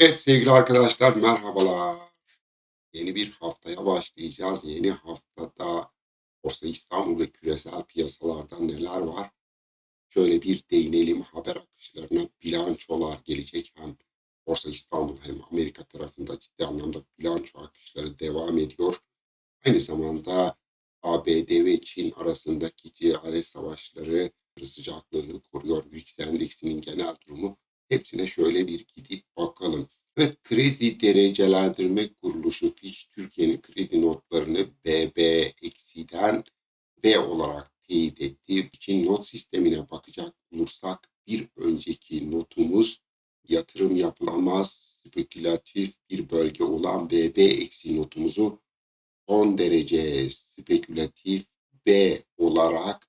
Evet sevgili arkadaşlar merhabalar. Yeni bir haftaya başlayacağız. Yeni haftada Borsa İstanbul ve küresel piyasalarda neler var? Şöyle bir değinelim haber akışlarına bilançolar gelecek. Hem Borsa İstanbul hem Amerika tarafında ciddi anlamda bilanço akışları devam ediyor. Aynı zamanda ABD ve Çin arasındaki ticaret savaşları sıcaklığını koruyor. BRICS endeksinin genel durumu hepsine şöyle bir gidip bakalım. Evet kredi derecelendirme kuruluşu Fitch Türkiye'nin kredi notlarını BB eksiden B olarak teyit etti. için not sistemine bakacak olursak bir önceki notumuz yatırım yapılamaz spekülatif bir bölge olan BB eksi notumuzu son derece spekülatif B olarak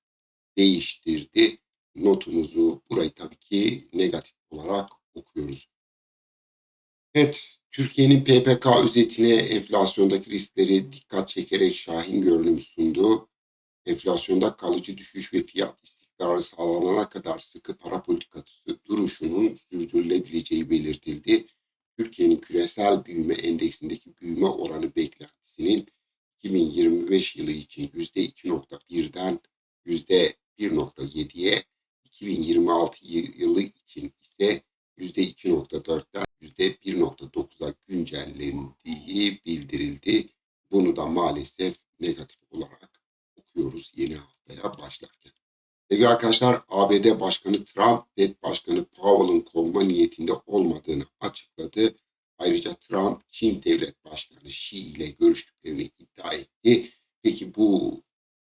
değiştirdi. Notumuzu burayı tabii ki negatif olarak okuyoruz. Evet, Türkiye'nin PPK özetine enflasyondaki riskleri dikkat çekerek şahin görünüm sundu. Enflasyonda kalıcı düşüş ve fiyat istikrarı sağlanana kadar sıkı para politikası duruşunun sürdürülebileceği belirtildi. Türkiye'nin küresel büyüme endeksindeki büyüme oranı beklentisinin 2025 yılı için %2.1'den %1.7'ye, 2026 yılı için ise %2.4'ten %1.9'a güncellendiği bildirildi. Bunu da maalesef negatif olarak okuyoruz yeni haftaya başlarken. Sevgili arkadaşlar ABD Başkanı Trump, Fed Başkanı Powell'ın kovma niyetinde olmadığını açıkladı. Ayrıca Trump, Çin Devlet Başkanı Xi ile görüştüklerini iddia etti. Peki bu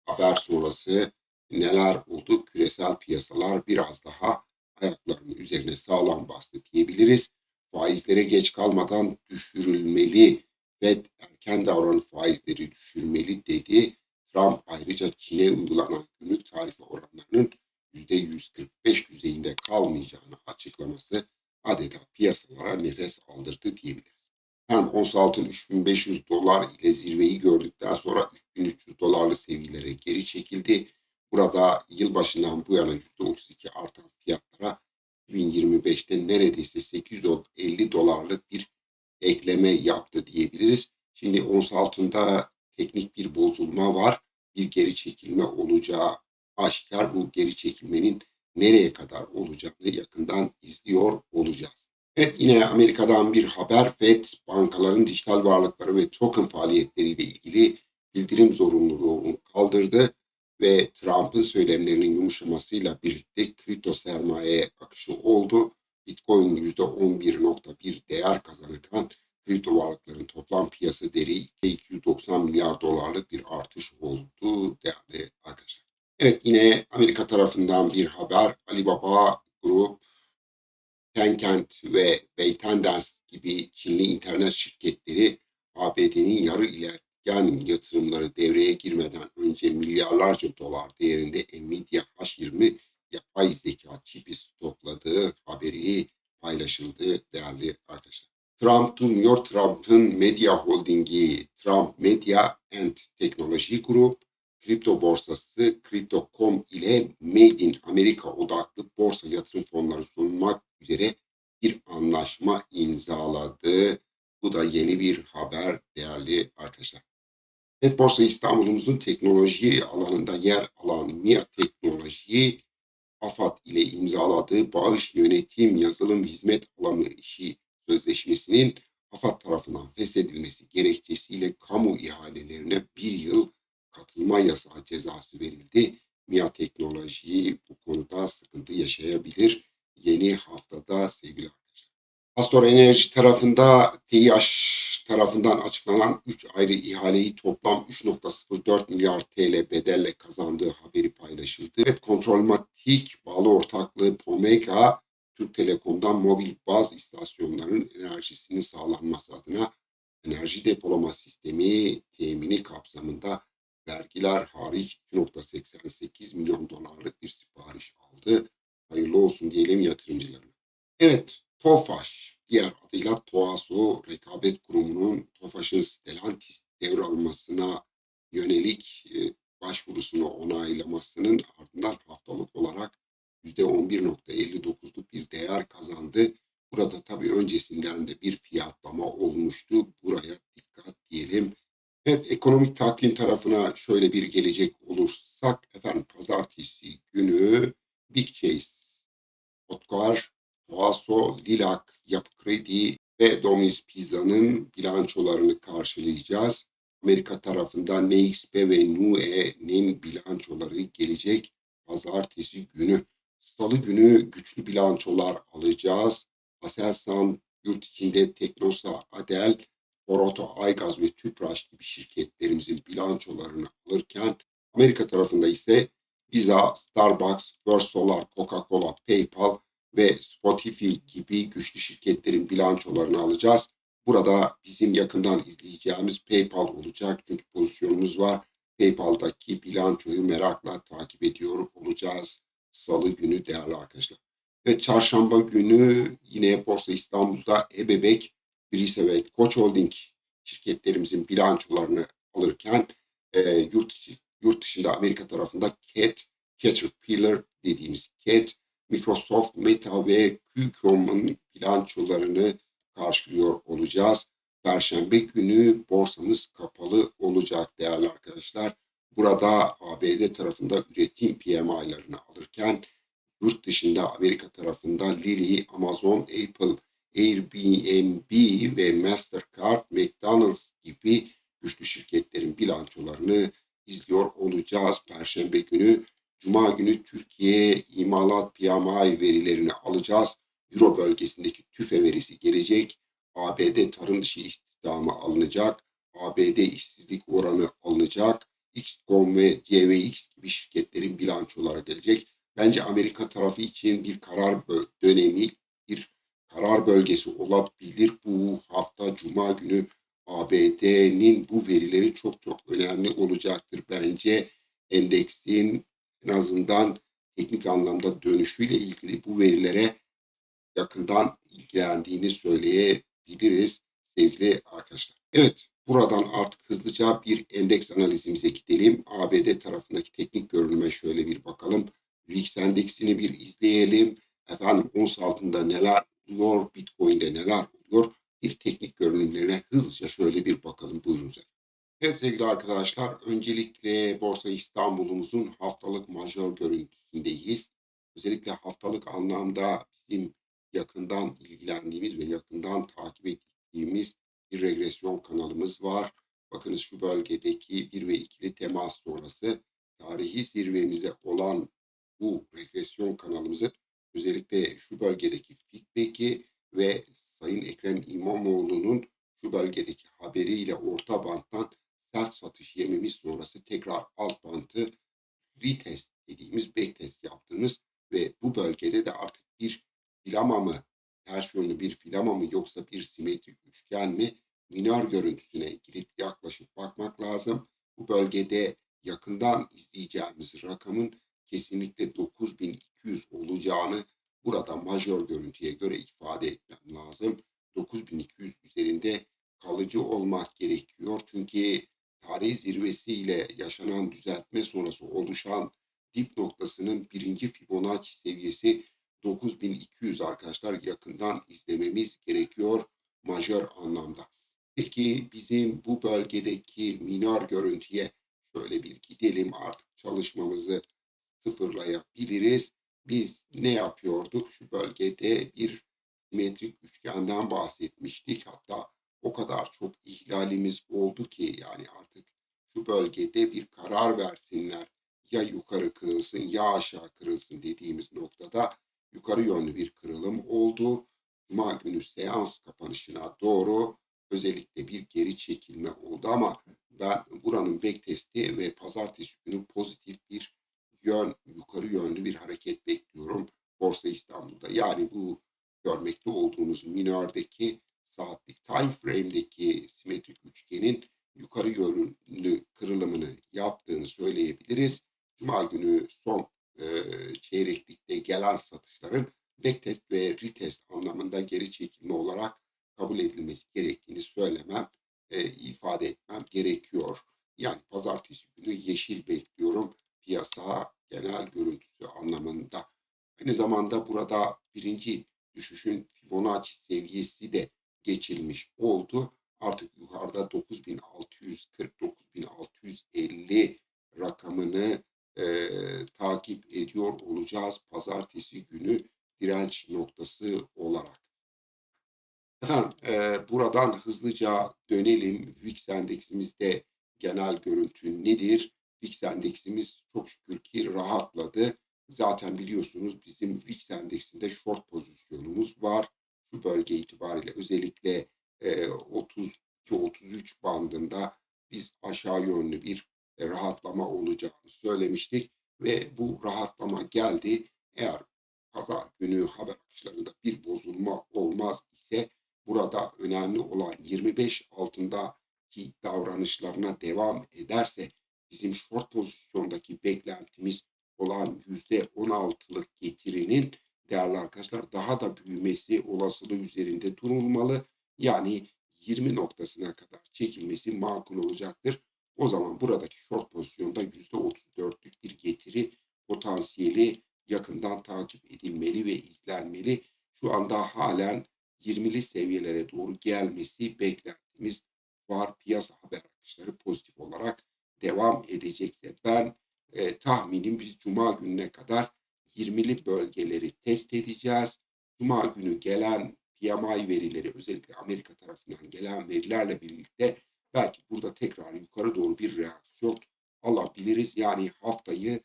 haber sonrası neler oldu? Küresel piyasalar biraz daha ayaklarının üzerine sağlam bastı diyebiliriz. Faizlere geç kalmadan düşürülmeli. Fed erken davranıp faizleri düşürmeli dedi. Trump ayrıca Çin'e uygulanan günlük tarife oranlarının %145 düzeyinde kalmayacağını açıklaması adeta piyasalara nefes aldırdı diyebiliriz. Hem ons altın 3500 dolar ile zirveyi gördükten sonra 3300 dolarlı seviyelere geri çekildi. Burada yılbaşından bu yana %32 artan fiyatlara 2025'te neredeyse 850 dolarlık bir ekleme yaptı diyebiliriz. Şimdi ons altında teknik bir bozulma var. Bir geri çekilme olacağı aşikar. Bu geri çekilmenin nereye kadar olacağını yakından izliyor olacağız. Evet yine Amerika'dan bir haber. FED bankaların dijital varlıkları ve token faaliyetleriyle ilgili bildirim zorunluluğunu kaldırdı ve Trump'ın söylemlerinin yumuşamasıyla birlikte kripto sermaye akışı oldu. Bitcoin %11.1 değer kazanırken kripto varlıkların toplam piyasa değeri 290 milyar dolarlık bir artış oldu değerli arkadaşlar. Evet yine Amerika tarafından bir haber. Alibaba Group, Tencent ve ByteDance gibi Çinli internet şirketleri ABD'nin yarı ile yani yatırımları devreye girmeden önce milyarlarca dolar değerinde Nvidia H20 yapay zeka çipi stokladığı haberi paylaşıldı değerli arkadaşlar. Trump durmuyor. Trump'ın medya holdingi Trump Media and Technology Group kripto borsası Crypto.com ile Made in America odaklı borsa yatırım fonları sunmak üzere bir anlaşma imzaladı. Bu da yeni bir haber değerli arkadaşlar. FED Borsa İstanbul'umuzun teknoloji alanında yer alan MIA Teknoloji, AFAD ile imzaladığı bağış yönetim yazılım hizmet alanı işi sözleşmesinin AFAD tarafından feshedilmesi gerekçesiyle kamu ihalelerine bir yıl katılma yasağı cezası verildi. MIA Teknoloji bu konuda sıkıntı yaşayabilir. Yeni haftada sevgili arkadaşlar. Astor Enerji tarafında TİH tarafından açıklanan 3 ayrı ihaleyi toplam 3.04 milyar TL bedelle kazandığı haberi paylaşıldı. Evet kontrolmatik bağlı ortaklığı Pomega Türk Telekom'dan mobil baz istasyonlarının enerjisinin sağlanması adına enerji depolama sistemi temini kapsamında vergiler hariç 2.88 milyon dolarlık bir sipariş aldı. Hayırlı olsun diyelim yatırımcılarına. Evet, TOFAŞ diğer adıyla TOASO Rekabet Kurumu'nun TOFAŞ'ın Stellantis devralmasına yönelik e, başvurusunu onaylamasının ardından haftalık olarak %11.59'luk bir değer kazandı. Burada tabii öncesinden de bir fiyatlama olmuştu. Buraya dikkat diyelim. Evet ekonomik takvim tarafına şöyle bir gelecek olursak efendim pazartesi günü Big Chase, Otkar, Toaso, Lilak, Yapı Kredi ve Domino's Pizza'nın bilançolarını karşılayacağız. Amerika tarafında NXP ve NUE'nin bilançoları gelecek pazartesi günü. Salı günü güçlü bilançolar alacağız. Aselsan yurt içinde Teknosa, Adel, Oroto, Aygaz ve Tüpraş gibi şirketlerimizin bilançolarını alırken Amerika tarafında ise Visa, Starbucks, First Solar, Coca-Cola, PayPal ve Spotify gibi güçlü şirketlerin bilançolarını alacağız. Burada bizim yakından izleyeceğimiz PayPal olacak çünkü pozisyonumuz var. PayPal'daki bilançoyu merakla takip ediyor olacağız. Salı günü değerli arkadaşlar. Ve çarşamba günü yine Borsa İstanbul'da Ebebek, Brise ve Koç Holding şirketlerimizin bilançolarını alırken e, yurt, yurt dışında Amerika tarafında CAT, Caterpillar dediğimiz CAT, Microsoft, Meta ve QCOM'un bilançolarını karşılıyor olacağız. Perşembe günü borsamız kapalı olacak değerli arkadaşlar. Burada ABD tarafında üretim PMI'larını alırken yurt dışında Amerika tarafında Lilly, Amazon, Apple, Airbnb ve Mastercard, McDonald's gibi güçlü şirketlerin bilançolarını izliyor olacağız. Perşembe günü, Cuma günü Türkiye imalat PMI verilerini alacağız. Euro bölgesindeki tüfe verisi gelecek. ABD tarım dışı istihdamı alınacak. ABD işsizlik oranı alınacak. XCOM ve CVX gibi şirketlerin bilançoları gelecek. Bence Amerika tarafı için bir karar dönemi, bir karar bölgesi olabilir. Bu hafta Cuma günü ABD'nin bu verileri çok çok önemli olacaktır. Bence endeksin en azından teknik anlamda dönüşüyle ilgili bu verilere yakından ilgilendiğini söyleyebiliriz sevgili arkadaşlar. Evet buradan artık hızlıca bir endeks analizimize gidelim. ABD tarafındaki teknik görünüme şöyle bir bakalım. VIX endeksini bir izleyelim. Efendim ons altında neler oluyor, Bitcoin'de neler oluyor? Bir teknik görünümlerine hızlıca şöyle bir bakalım. Buyurun. Evet sevgili arkadaşlar, öncelikle Borsa İstanbul'umuzun haftalık majör görüntüsündeyiz. Özellikle haftalık anlamda bizim yakından ilgilendiğimiz ve yakından takip ettiğimiz bir regresyon kanalımız var. Bakınız şu bölgedeki 1 ve 2'li temas sonrası tarihi zirvemize olan bu regresyon kanalımızın özellikle şu bölgedeki feedback'i ve Sayın Ekrem İmamoğlu'nun şu bölgedeki haberiyle orta banttan sert satış yememiz sonrası tekrar alt bantı retest dediğimiz backtest yaptığımız ve bu bölgede de artık bir filama mı, ters yönlü bir filama mı yoksa bir simetrik üçgen mi minor görüntüsüne gidip yaklaşıp bakmak lazım. Bu bölgede yakından izleyeceğimiz rakamın kesinlikle 9200 olacağını burada majör görüntüye göre ifade etmem lazım. 9200 üzerinde kalıcı olmak gerekiyor. Çünkü tarih zirvesiyle yaşanan düzeltme sonrası oluşan dip noktasının birinci Fibonacci seviyesi 9200 arkadaşlar yakından izlememiz gerekiyor majör anlamda. Peki bizim bu bölgedeki minor görüntüye şöyle bir gidelim artık çalışmamızı sıfırlayabiliriz. Biz ne yapıyorduk? Şu bölgede bir simetrik üçgenden bahsetmiştik. Hatta o kadar çok ihlalimiz oldu ki yani artık şu bölgede bir karar versinler. Ya yukarı kırılsın ya aşağı kırılsın dediğimiz noktada yukarı yönlü bir kırılım oldu. Cuma günü seans kapanışına doğru özellikle bir geri çekilme oldu ama ben buranın backtesti ve pazartesi günü pozitif bir yön yukarı yönlü bir hareket bekliyorum Borsa İstanbul'da. Yani bu görmekte olduğunuz minördeki saatlik time frame'deki simetrik üçgenin yukarı yönlü kırılımını yaptığını söyleyebiliriz. Cuma günü son e, çeyreklikte gelen satışların backtest ve retest anlamında geri çekilme olarak kabul edilmesi gerektiğini söylemem, e, ifade etmem gerekiyor. Yani pazartesi günü yeşil bekliyorum piyasa genel görüntüsü anlamında. Aynı zamanda burada birinci düşüşün Fibonacci seviyesi de geçilmiş oldu. Artık yukarıda 9640-9650 rakamını e, takip ediyor olacağız pazartesi günü direnç noktası olarak. Efendim, e, buradan hızlıca dönelim. VIX endeksimizde genel görüntü nedir? VIX endeksimiz çok şükür ki rahatladı. Zaten biliyorsunuz bizim VIX endeksinde short pozisyonumuz var. Şu bölge itibariyle özellikle e, 32-33 bandında biz aşağı yönlü bir e, rahatlama olacağını söylemiştik ve bu rahatlama geldi. Eğer pazar günü haber akışlarında bir bozulma olmaz ise burada önemli olan 25 altındaki davranışlarına devam ederse bizim short pozisyondaki beklentimiz olan %16'lık getirinin değerli arkadaşlar daha da büyümesi olasılığı üzerinde durulmalı. Yani 20 noktasına kadar çekilmesi makul olacaktır. O zaman buradaki short pozisyonda %34'lük bir getiri potansiyeli yakından takip edilmeli ve izlenmeli. Şu anda halen 20'li seviyelere doğru gelmesi beklentimiz var. Piyasa haber akışları pozitif olarak devam edecekse ben e, tahminim biz Cuma gününe kadar 20'li bölgeleri test edeceğiz. Cuma günü gelen PMI verileri özellikle Amerika tarafından gelen verilerle birlikte belki burada tekrar yukarı doğru bir reaksiyon alabiliriz. Yani haftayı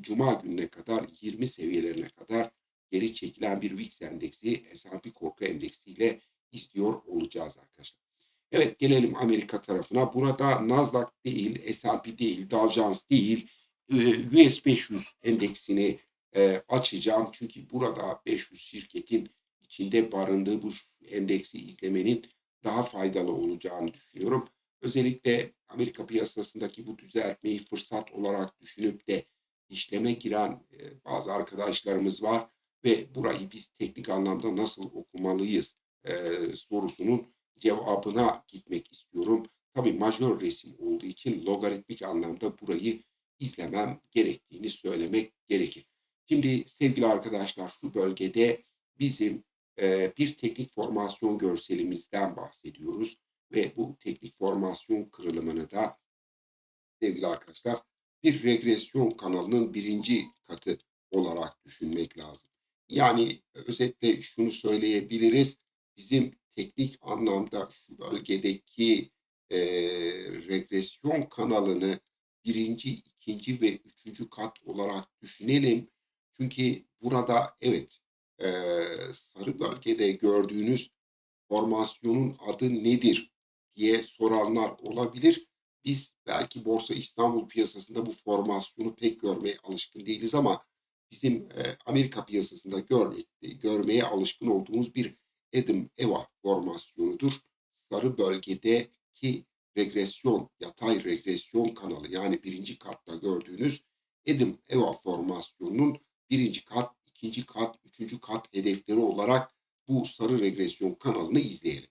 Cuma gününe kadar 20 seviyelerine kadar geri çekilen bir VIX endeksi S&P korku endeksiyle istiyor olacağız arkadaşlar. Evet gelelim Amerika tarafına. Burada Nasdaq değil, S&P değil, Dow Jones değil, US 500 endeksini e, açacağım. Çünkü burada 500 şirketin içinde barındığı bu endeksi izlemenin daha faydalı olacağını düşünüyorum. Özellikle Amerika piyasasındaki bu düzeltmeyi fırsat olarak düşünüp de işleme giren e, bazı arkadaşlarımız var ve burayı biz teknik anlamda nasıl okumalıyız e, sorusunun cevabına gitmek istiyorum. Tabii majör resim olduğu için logaritmik anlamda burayı izlemem gerektiğini söylemek gerekir. Şimdi sevgili arkadaşlar şu bölgede bizim e, bir teknik formasyon görselimizden bahsediyoruz ve bu teknik formasyon kırılımını da sevgili arkadaşlar bir regresyon kanalının birinci katı olarak düşünmek lazım. Yani özetle şunu söyleyebiliriz. Bizim teknik anlamda şu bölgedeki e, regresyon kanalını birinci, ikinci ve üçüncü kat olarak düşünelim. Çünkü burada evet e, sarı bölgede gördüğünüz formasyonun adı nedir diye soranlar olabilir. Biz belki Borsa İstanbul piyasasında bu formasyonu pek görmeye alışkın değiliz ama bizim e, Amerika piyasasında görmek, görmeye alışkın olduğumuz bir Edim Eva formasyonudur. Sarı bölgedeki regresyon, yatay regresyon kanalı yani birinci katta gördüğünüz Edim Eva formasyonunun birinci kat, ikinci kat, üçüncü kat hedefleri olarak bu sarı regresyon kanalını izleyelim.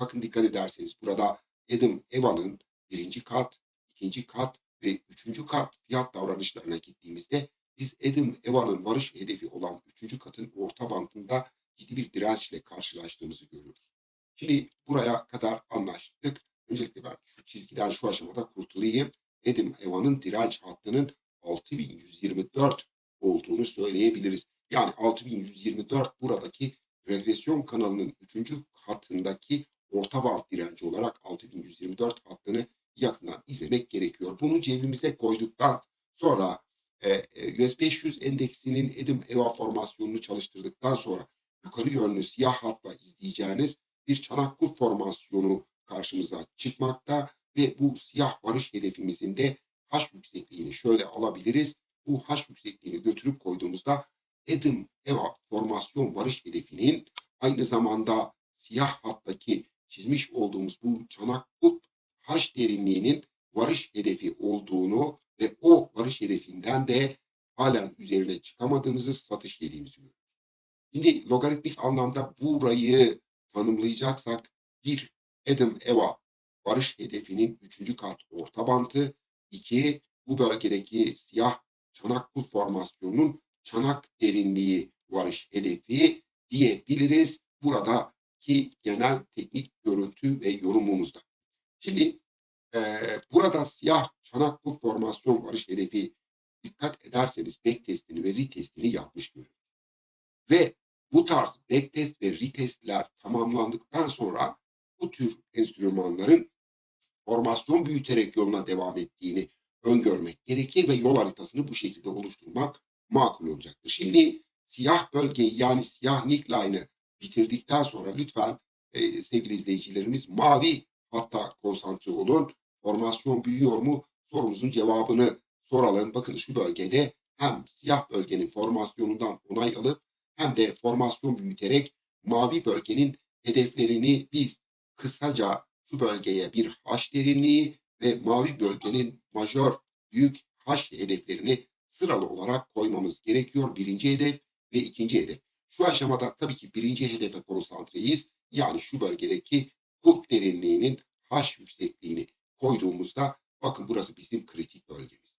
Bakın dikkat ederseniz burada Edim Eva'nın birinci kat, ikinci kat ve üçüncü kat fiyat davranışlarına gittiğimizde biz Edim Eva'nın varış hedefi olan üçüncü katın orta bandında ciddi bir dirençle karşılaştığımızı görüyoruz. Şimdi buraya kadar anlaştık. Öncelikle ben şu çizgiden şu aşamada kurtulayım. Edim Eva'nın direnç hattının 6124 olduğunu söyleyebiliriz. Yani 6124 buradaki regresyon kanalının 3. hattındaki orta band direnci olarak 6124 hattını yakından izlemek gerekiyor. Bunu cebimize koyduktan sonra e, e, US 500 endeksinin Edim EVA formasyonunu çalıştırdıktan sonra yukarı yönlü siyah hatla izleyeceğiniz bir çanak formasyonu karşımıza çıkmakta ve bu siyah barış hedefimizin de H yüksekliğini şöyle alabiliriz. Bu H yüksekliğini götürüp koyduğumuzda Edim EVA formasyon varış hedefinin aynı zamanda siyah hattaki çizmiş olduğumuz bu çanak kut H derinliğinin varış hedefi olduğunu ve o varış hedefinden de halen üzerine çıkamadığımızı satış yediğimizi görüyoruz. Şimdi logaritmik anlamda burayı tanımlayacaksak bir Adam Eva varış hedefinin üçüncü kat orta bantı, iki bu bölgedeki siyah çanak kul formasyonunun çanak derinliği varış hedefi diyebiliriz buradaki genel teknik görüntü ve yorumumuzda. Şimdi eee, burada siyah çanak bu formasyon varış hedefi dikkat ederseniz back testini ve retestini yapmış görüyoruz. Ve bu tarz backtest ve retestler tamamlandıktan sonra bu tür enstrümanların formasyon büyüterek yoluna devam ettiğini öngörmek gerekir ve yol haritasını bu şekilde oluşturmak makul olacaktır. Şimdi siyah bölgeyi yani siyah neckline'ı bitirdikten sonra lütfen e, sevgili izleyicilerimiz mavi hatta konsantre olun. Formasyon büyüyor mu sorumuzun cevabını soralım. Bakın şu bölgede hem siyah bölgenin formasyonundan onay alıp hem de formasyon büyüterek mavi bölgenin hedeflerini biz kısaca şu bölgeye bir H derinliği ve mavi bölgenin majör büyük H hedeflerini sıralı olarak koymamız gerekiyor. Birinci hedef ve ikinci hedef. Şu aşamada tabii ki birinci hedefe konsantreyiz. Yani şu bölgedeki kulp derinliğinin H yüksekliğini koyduğumuzda bakın burası bizim kritik bölgemiz.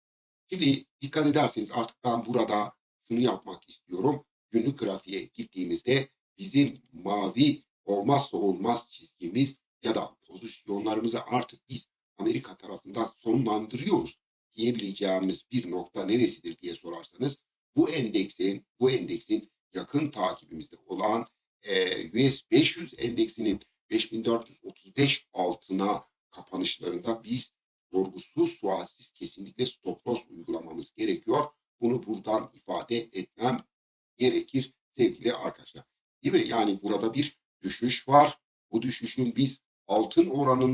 Şimdi dikkat ederseniz artık ben burada şunu yapmak istiyorum. Günlük grafiğe gittiğimizde bizim mavi olmazsa olmaz çizgimiz ya da pozisyonlarımızı artık biz Amerika tarafından sonlandırıyoruz diyebileceğimiz bir nokta neresidir diye sorarsanız bu endeksin bu endeksin yakın takibimizde olan e, US 500 endeksinin 5435 altına kapanışlarında biz sorgusuz sualsiz kesinlikle stop loss uygulamamız gerekiyor. Bunu buradan ifade etmem gerekir sevgili arkadaşlar. Değil mi? Yani burada bir düşüş var. Bu düşüşün biz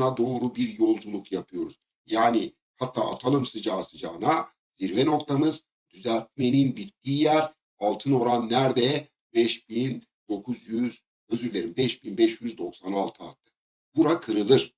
oranına doğru bir yolculuk yapıyoruz. Yani hatta atalım sıcağı sıcağına zirve noktamız düzeltmenin bittiği yer altın oran nerede? 5900 özür dilerim 5596 attı. Bura kırılır.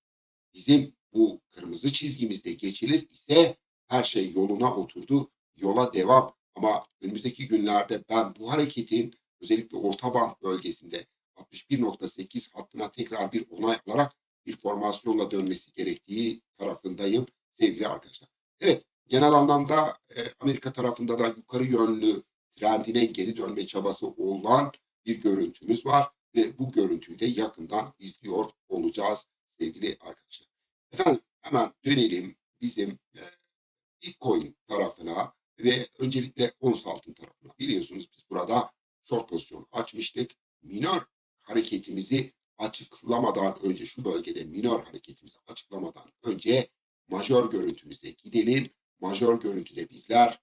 Bizim bu kırmızı çizgimizde geçilir ise her şey yoluna oturdu. Yola devam. Ama önümüzdeki günlerde ben bu hareketin özellikle orta band bölgesinde 61.8 hattına tekrar bir onay alarak bir formasyonla dönmesi gerektiği tarafındayım sevgili arkadaşlar. Evet genel anlamda e, Amerika tarafında da yukarı yönlü trendine geri dönme çabası olan bir görüntümüz var ve bu görüntüyü de yakından izliyor olacağız sevgili arkadaşlar. Efendim hemen dönelim bizim e, Bitcoin tarafına ve öncelikle ons altın tarafına. Biliyorsunuz biz burada short pozisyon açmıştık. Minor hareketimizi açıklamadan önce şu bölgede minor hareketimizi açıklamadan önce majör görüntümüze gidelim. Majör görüntüde bizler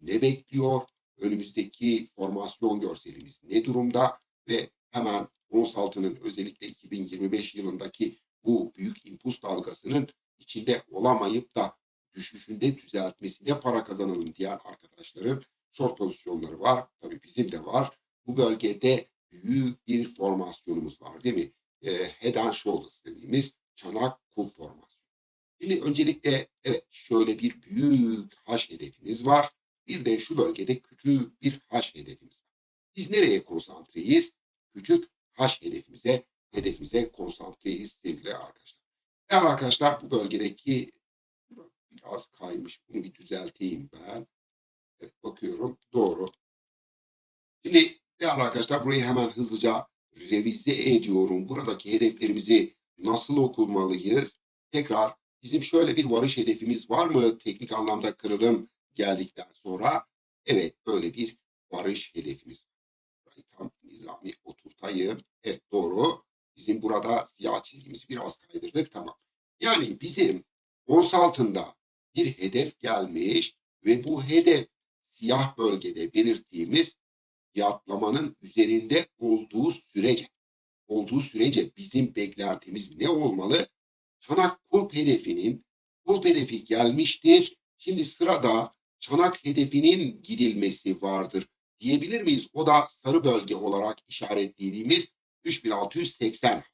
ne bekliyor? Önümüzdeki formasyon görselimiz ne durumda? Ve hemen ons altının özellikle 2025 yılındaki bu büyük impuls dalgasının içinde olamayıp da düşüşünde düzeltmesinde para kazanalım diyen arkadaşların short pozisyonları var. Tabii bizim de var. Bu bölgede büyük bir formasyonumuz var değil mi? E, head and shoulders dediğimiz. Şimdi öncelikle evet şöyle bir büyük haş hedefimiz var. Bir de şu bölgede küçük bir haş hedefimiz var. Biz nereye konsantreyiz? Küçük haş hedefimize, hedefimize konsantreyiz sevgili arkadaşlar. Eğer arkadaşlar bu bölgedeki biraz kaymış. Bunu bir düzelteyim ben. Evet bakıyorum. Doğru. Şimdi değerli arkadaşlar burayı hemen hızlıca revize ediyorum. Buradaki hedeflerimizi nasıl okulmalıyız? Tekrar bizim şöyle bir varış hedefimiz var mı? Teknik anlamda kırılım geldikten sonra. Evet böyle bir varış hedefimiz var. Tam nizami oturtayım. Evet doğru. Bizim burada siyah çizgimizi biraz kaydırdık. Tamam. Yani bizim ons altında bir hedef gelmiş ve bu hedef siyah bölgede belirttiğimiz fiyatlamanın üzerinde olduğu sürece olduğu sürece bizim beklentimiz ne olmalı? Çanak kulp hedefinin kulp hedefi gelmiştir. Şimdi sırada çanak hedefinin gidilmesi vardır diyebilir miyiz? O da sarı bölge olarak işaretlediğimiz 3680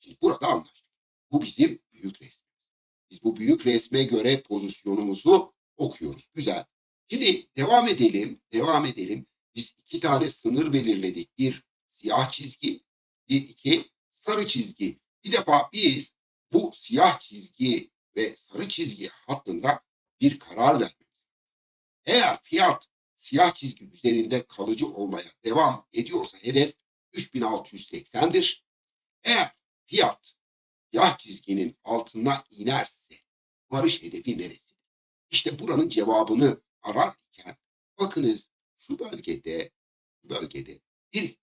Şimdi burada anlaştık. Bu bizim büyük resmimiz. Biz bu büyük resme göre pozisyonumuzu okuyoruz. Güzel. Şimdi devam edelim. Devam edelim. Biz iki tane sınır belirledik. Bir siyah çizgi, bir iki sarı çizgi. Bir defa biz bu siyah çizgi ve sarı çizgi hattında bir karar vermemiz. Eğer fiyat siyah çizgi üzerinde kalıcı olmaya devam ediyorsa hedef 3680'dir. Eğer fiyat yağ çizginin altına inerse varış hedefi neresi? İşte buranın cevabını ararken bakınız şu bölgede bölgede bir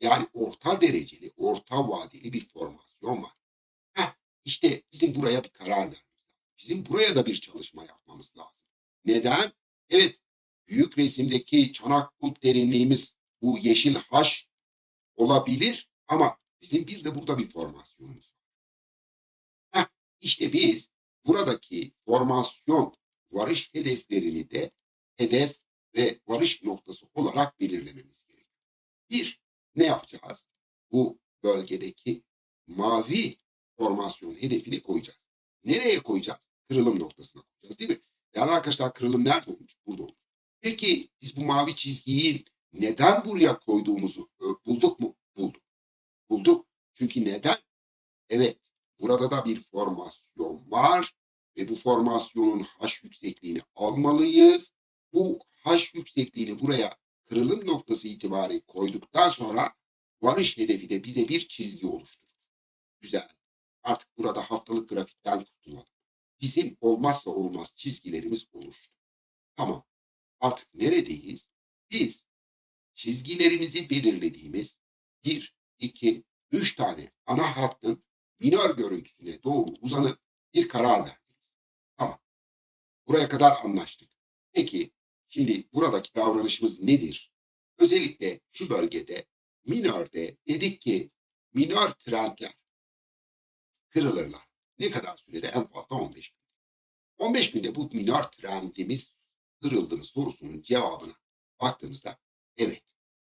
yani orta dereceli, orta vadeli bir formasyon var. Buraya bir karar vermemiz lazım. Bizim buraya da bir çalışma yapmamız lazım. Neden? Evet, büyük resimdeki çanak kulp derinliğimiz bu yeşil haş olabilir ama bizim bir de burada bir formasyonumuz var. Heh, işte biz buradaki formasyon varış hedeflerini de hedef ve varış noktası olarak belirlememiz gerekiyor. Bir, ne yapacağız? Bu bölgedeki mavi formasyon hedefini koyacağız. Nereye koyacağız? Kırılım noktasına koyacağız değil mi? Yani arkadaşlar kırılım nerede olmuş? Burada olmuş. Peki biz bu mavi çizgiyi neden buraya koyduğumuzu ö, bulduk mu? Bulduk. Bulduk. Çünkü neden? Evet. Burada da bir formasyon var ve bu formasyonun h yüksekliğini almalıyız. Bu h yüksekliğini buraya kırılım noktası itibariyle koyduktan sonra varış hedefi de bize bir çizgi oluşturur. Güzel. Artık burada haftalık grafikten kurtulalım. Bizim olmazsa olmaz çizgilerimiz oluştu. Tamam. Artık neredeyiz? Biz çizgilerimizi belirlediğimiz bir, iki, üç tane ana hattın minör görüntüsüne doğru uzanıp bir karar vermeliyiz. Tamam. Buraya kadar anlaştık. Peki şimdi buradaki davranışımız nedir? Özellikle şu bölgede minörde dedik ki minör trendler kırılırlar. Ne kadar sürede? En fazla 15 gün. 15 günde bu minör trendimiz kırıldı mı sorusunun cevabına baktığımızda evet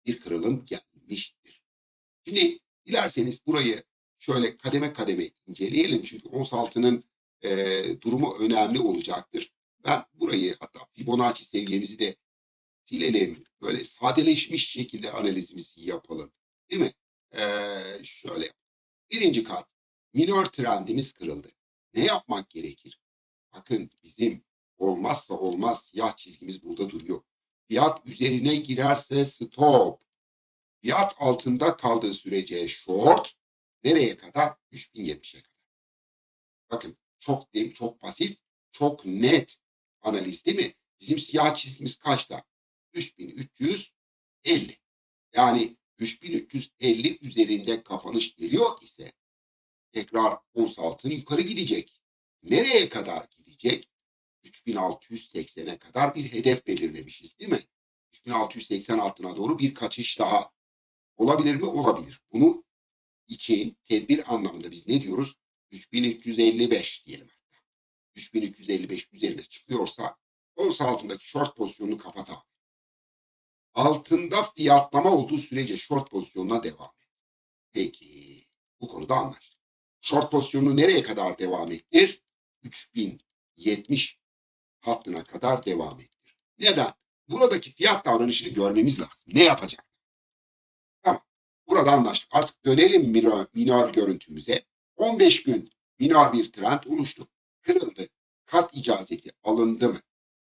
bir kırılım gelmiştir. Şimdi dilerseniz burayı şöyle kademe kademe inceleyelim çünkü ons altının e, durumu önemli olacaktır. Ben burayı hatta Fibonacci seviyemizi de silelim. Böyle sadeleşmiş şekilde analizimizi yapalım. Değil mi? Ee, şöyle. Birinci kat. Minör trendimiz kırıldı. Ne yapmak gerekir? Bakın bizim olmazsa olmaz siyah çizgimiz burada duruyor. Fiyat üzerine girerse stop. Fiyat altında kaldığı sürece short. Nereye kadar? 3070'e kadar. Bakın çok değil, çok basit, çok net analiz değil mi? Bizim siyah çizgimiz kaçta? 3350. Yani 3350 üzerinde kapanış geliyor ise tekrar ons altın yukarı gidecek. Nereye kadar gidecek? 3680'e kadar bir hedef belirlemişiz değil mi? 3680 altına doğru bir kaçış daha olabilir mi? Olabilir. Bunu için tedbir anlamında biz ne diyoruz? 3355 diyelim hatta. 3355 üzerine çıkıyorsa ons altındaki short pozisyonunu kapat abi. Altında fiyatlama olduğu sürece short pozisyonuna devam et. Peki bu konuda anlaştık. Short pozisyonu nereye kadar devam ettir? 3070 hattına kadar devam ettir. Neden? Buradaki fiyat davranışını görmemiz lazım. Ne yapacak? Tamam. Burada anlaştık. Artık dönelim minor, minor görüntümüze. 15 gün minor bir trend oluştu. Kırıldı. Kat icazeti alındı mı?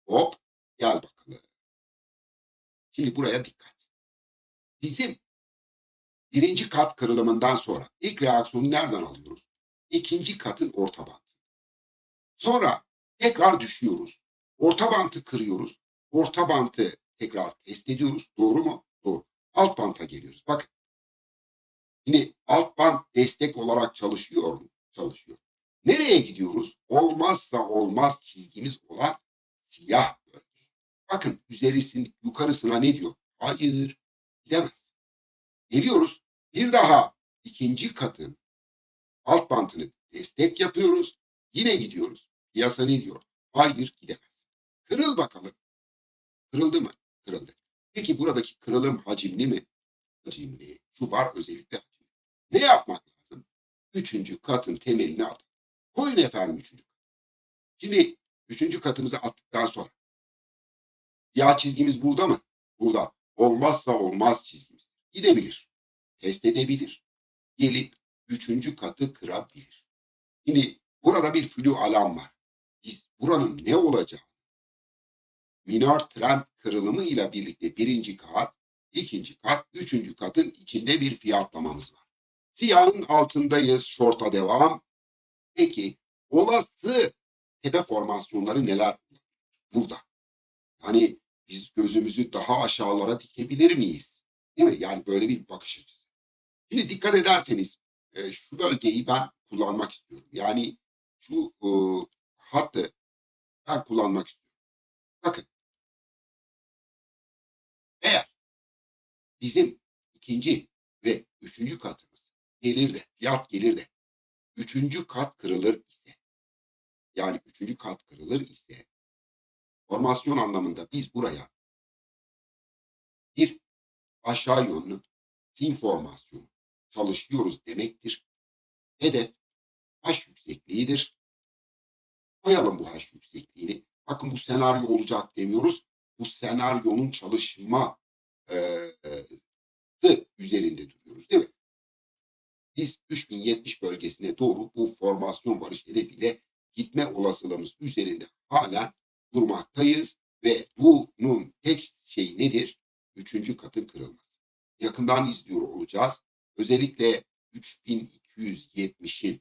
Hop gel bakalım. Şimdi buraya dikkat. Bizim birinci kat kırılımından sonra ilk reaksiyonu nereden alıyoruz? İkinci katın orta bantı. Sonra tekrar düşüyoruz. Orta bantı kırıyoruz. Orta bantı tekrar test ediyoruz. Doğru mu? Doğru. Alt banta geliyoruz. Bakın. Yine alt bant destek olarak çalışıyor mu? Çalışıyor. Nereye gidiyoruz? Olmazsa olmaz çizgimiz olan siyah bölge. Bakın üzerisinin yukarısına ne diyor? Hayır. Gidemez. Geliyoruz. Bir daha ikinci katın alt bantını destek yapıyoruz. Yine gidiyoruz. Piyasa ne diyor? Hayır gidemez. Kırıl bakalım. Kırıldı mı? Kırıldı. Peki buradaki kırılım hacimli mi? Hacimli. Şu bar özellikle hacimli. Ne yapmak lazım? Üçüncü katın temelini at. Koyun efendim üçüncü kat. Şimdi üçüncü katımızı attıktan sonra yağ çizgimiz burada mı? Burada. Olmazsa olmaz çizgimiz. Gidebilir. Test edebilir. Gelip üçüncü katı kırabilir. Şimdi burada bir flu alan var. Biz buranın ne olacağı minor trend kırılımı ile birlikte birinci kat ikinci kat, üçüncü katın içinde bir fiyatlamamız var. Siyahın altındayız, short'a devam. Peki olası tepe formasyonları neler burada? Yani biz gözümüzü daha aşağılara dikebilir miyiz? Değil mi? Yani böyle bir bakış açısı. Şimdi dikkat ederseniz e, şu bölgeyi ben kullanmak istiyorum. Yani şu e, hattı ben kullanmak istiyorum. Bakın. Eğer bizim ikinci ve üçüncü katımız gelir de, fiyat gelir de üçüncü kat kırılır ise yani üçüncü kat kırılır ise formasyon anlamında biz buraya bir aşağı yönlü fin formasyonu çalışıyoruz demektir. Hedef haş yüksekliğidir. Koyalım bu haş yüksekliğini. Bakın bu senaryo olacak demiyoruz. Bu senaryonun çalışma e, e, üzerinde duruyoruz değil mi? Biz 3070 bölgesine doğru bu formasyon varış hedefiyle gitme olasılığımız üzerinde hala durmaktayız ve bunun tek şey nedir? Üçüncü katın kırılması. Yakından izliyor olacağız. Özellikle 3270'in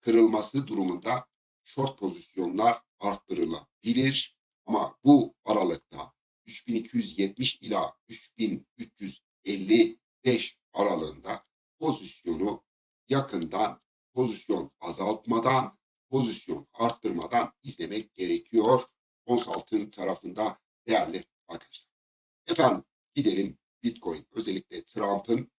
kırılması durumunda short pozisyonlar arttırılabilir. Ama bu aralıkta 3270 ila 3355 aralığında pozisyonu yakından pozisyon azaltmadan pozisyon arttırmadan izlemek gerekiyor. Ons altın tarafında değerli arkadaşlar. Efendim gidelim Bitcoin özellikle Trump'ın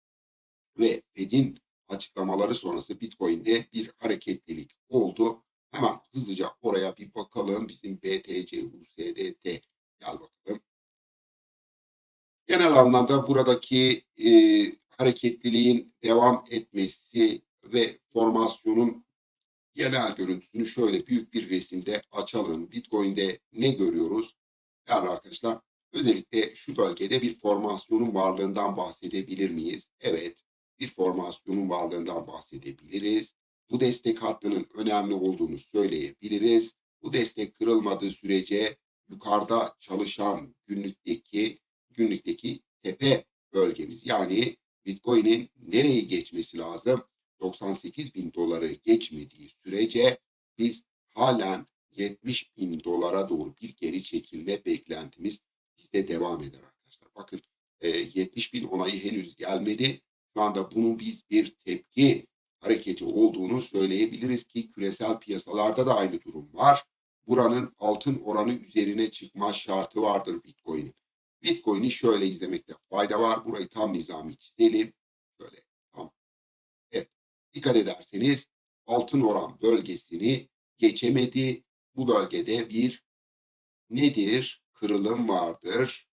ve Fed'in açıklamaları sonrası Bitcoin'de bir hareketlilik oldu. Hemen hızlıca oraya bir bakalım. Bizim BTC, USDT gel bakalım. Genel anlamda buradaki e, hareketliliğin devam etmesi ve formasyonun genel görüntüsünü şöyle büyük bir resimde açalım. Bitcoin'de ne görüyoruz? Yani arkadaşlar özellikle şu bölgede bir formasyonun varlığından bahsedebilir miyiz? Evet, bir formasyonun varlığından bahsedebiliriz. Bu destek hattının önemli olduğunu söyleyebiliriz. Bu destek kırılmadığı sürece yukarıda çalışan günlükteki günlükteki tepe bölgemiz yani Bitcoin'in nereyi geçmesi lazım? 98 bin doları geçmediği sürece biz halen 70 bin dolara doğru bir geri çekilme beklentimiz bizde devam eder arkadaşlar. Bakın 70 bin onayı henüz gelmedi. Şu anda bunun biz bir tepki hareketi olduğunu söyleyebiliriz ki küresel piyasalarda da aynı durum var. Buranın altın oranı üzerine çıkma şartı vardır Bitcoin'in. Bitcoin'i şöyle izlemekte fayda var. Burayı tam nizami çizelim. Şöyle tam. Evet. Dikkat ederseniz altın oran bölgesini geçemedi. Bu bölgede bir nedir? Kırılım vardır.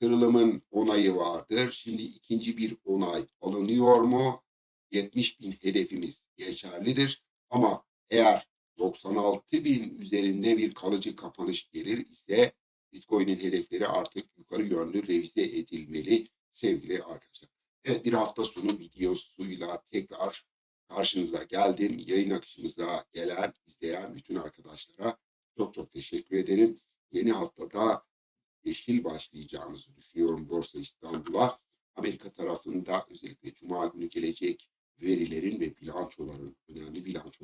Kırılımın onayı vardır. Şimdi ikinci bir onay alınıyor mu? 70 bin hedefimiz geçerlidir. Ama eğer 96 bin üzerinde bir kalıcı kapanış gelir ise Bitcoin'in hedefleri artık yukarı yönlü revize edilmeli sevgili arkadaşlar. Evet bir hafta sonu videosuyla tekrar karşınıza geldim. Yayın akışımıza gelen, izleyen bütün arkadaşlara çok çok teşekkür ederim. Yeni haftada yeşil başlayacağımızı düşünüyorum Borsa İstanbul'a. Amerika tarafında özellikle Cuma günü gelecek verilerin ve bilançoların, önemli bilançolar